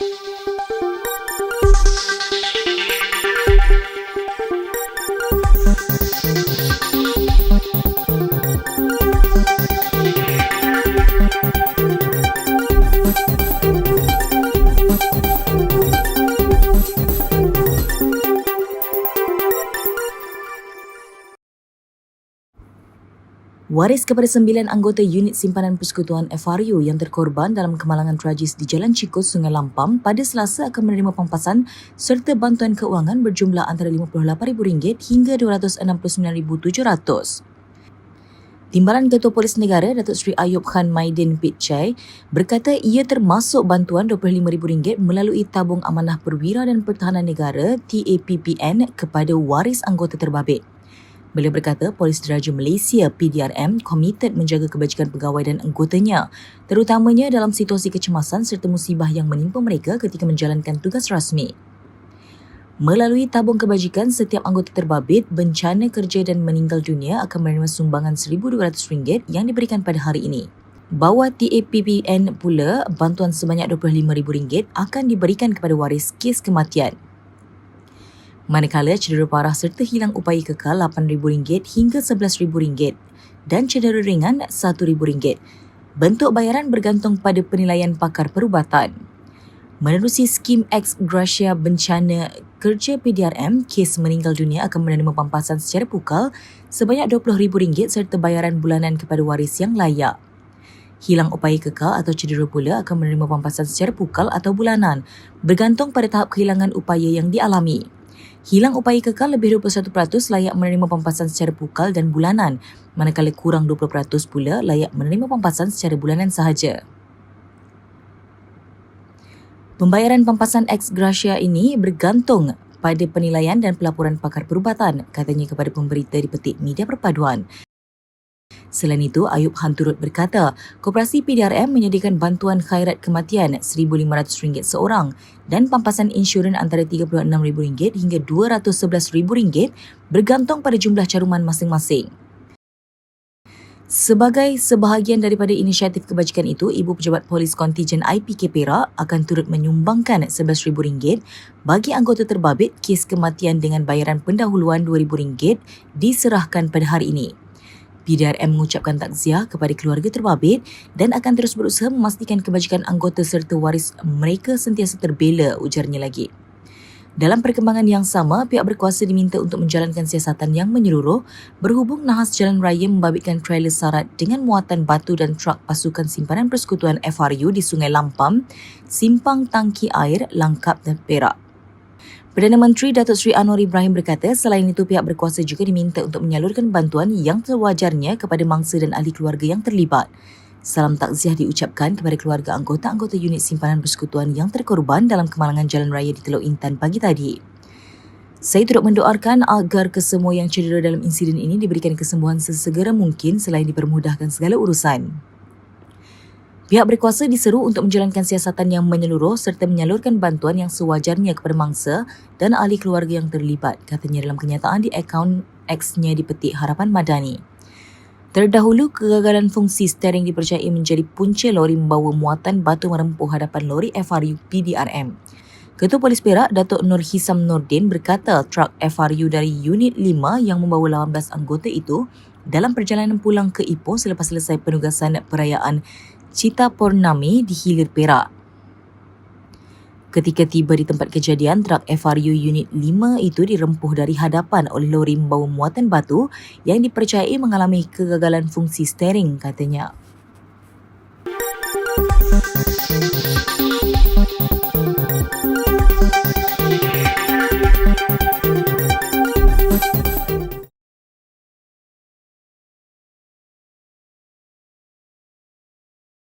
Música Waris kepada sembilan anggota unit simpanan persekutuan FRU yang terkorban dalam kemalangan tragis di Jalan Cikos, Sungai Lampam pada Selasa akan menerima pampasan serta bantuan keuangan berjumlah antara RM58,000 hingga RM269,700. Timbalan Ketua Polis Negara Datuk Seri Ayub Khan Maidin Pitchai berkata ia termasuk bantuan RM25,000 melalui Tabung Amanah Perwira dan Pertahanan Negara TAPPN kepada waris anggota terbabit. Beliau berkata Polis Diraja Malaysia PDRM komited menjaga kebajikan pegawai dan anggotanya terutamanya dalam situasi kecemasan serta musibah yang menimpa mereka ketika menjalankan tugas rasmi. Melalui tabung kebajikan, setiap anggota terbabit, bencana kerja dan meninggal dunia akan menerima sumbangan RM1,200 yang diberikan pada hari ini. Bawah TAPPN pula, bantuan sebanyak RM25,000 akan diberikan kepada waris kes kematian. Manakala cedera parah serta hilang upaya kekal RM8,000 hingga RM11,000 dan cedera ringan RM1,000. Bentuk bayaran bergantung pada penilaian pakar perubatan. Menerusi skim ex gratia bencana kerja PDRM, kes meninggal dunia akan menerima pampasan secara pukal sebanyak RM20,000 serta bayaran bulanan kepada waris yang layak. Hilang upaya kekal atau cedera pula akan menerima pampasan secara pukal atau bulanan bergantung pada tahap kehilangan upaya yang dialami. Hilang upaya kekal lebih 21% layak menerima pampasan secara pukal dan bulanan, manakala kurang 20% pula layak menerima pampasan secara bulanan sahaja. Pembayaran pampasan ex gratia ini bergantung pada penilaian dan pelaporan pakar perubatan, katanya kepada pemberita di petik media perpaduan. Selain itu, Ayub Han turut berkata, Koperasi PDRM menyediakan bantuan khairat kematian RM1,500 seorang dan pampasan insurans antara RM36,000 hingga RM211,000 bergantung pada jumlah caruman masing-masing. Sebagai sebahagian daripada inisiatif kebajikan itu, Ibu Pejabat Polis Kontijen IPK Perak akan turut menyumbangkan RM11,000 bagi anggota terbabit kes kematian dengan bayaran pendahuluan RM2,000 diserahkan pada hari ini. PDRM mengucapkan takziah kepada keluarga terbabit dan akan terus berusaha memastikan kebajikan anggota serta waris mereka sentiasa terbela, ujarnya lagi. Dalam perkembangan yang sama, pihak berkuasa diminta untuk menjalankan siasatan yang menyeluruh berhubung nahas jalan raya membabitkan trailer sarat dengan muatan batu dan truk pasukan simpanan persekutuan FRU di Sungai Lampam, Simpang Tangki Air, Langkap dan Perak. Perdana Menteri Datuk Seri Anwar Ibrahim berkata selain itu pihak berkuasa juga diminta untuk menyalurkan bantuan yang sewajarnya kepada mangsa dan ahli keluarga yang terlibat. Salam takziah diucapkan kepada keluarga anggota-anggota unit simpanan persekutuan yang terkorban dalam kemalangan jalan raya di Teluk Intan pagi tadi. Saya turut mendoakan agar kesemua yang cedera dalam insiden ini diberikan kesembuhan sesegera mungkin selain dipermudahkan segala urusan. Pihak berkuasa diseru untuk menjalankan siasatan yang menyeluruh serta menyalurkan bantuan yang sewajarnya kepada mangsa dan ahli keluarga yang terlibat, katanya dalam kenyataan di akaun X-nya di petik Harapan Madani. Terdahulu, kegagalan fungsi steering dipercayai menjadi punca lori membawa muatan batu merempuh hadapan lori FRU PDRM. Ketua Polis Perak, Datuk Nur Hisam Nordin berkata truk FRU dari Unit 5 yang membawa 18 anggota itu dalam perjalanan pulang ke Ipoh selepas selesai penugasan perayaan Cita Purnami di Hilir Perak. Ketika tiba di tempat kejadian, trak FRU Unit 5 itu dirempuh dari hadapan oleh lori membawa muatan batu yang dipercayai mengalami kegagalan fungsi steering, katanya.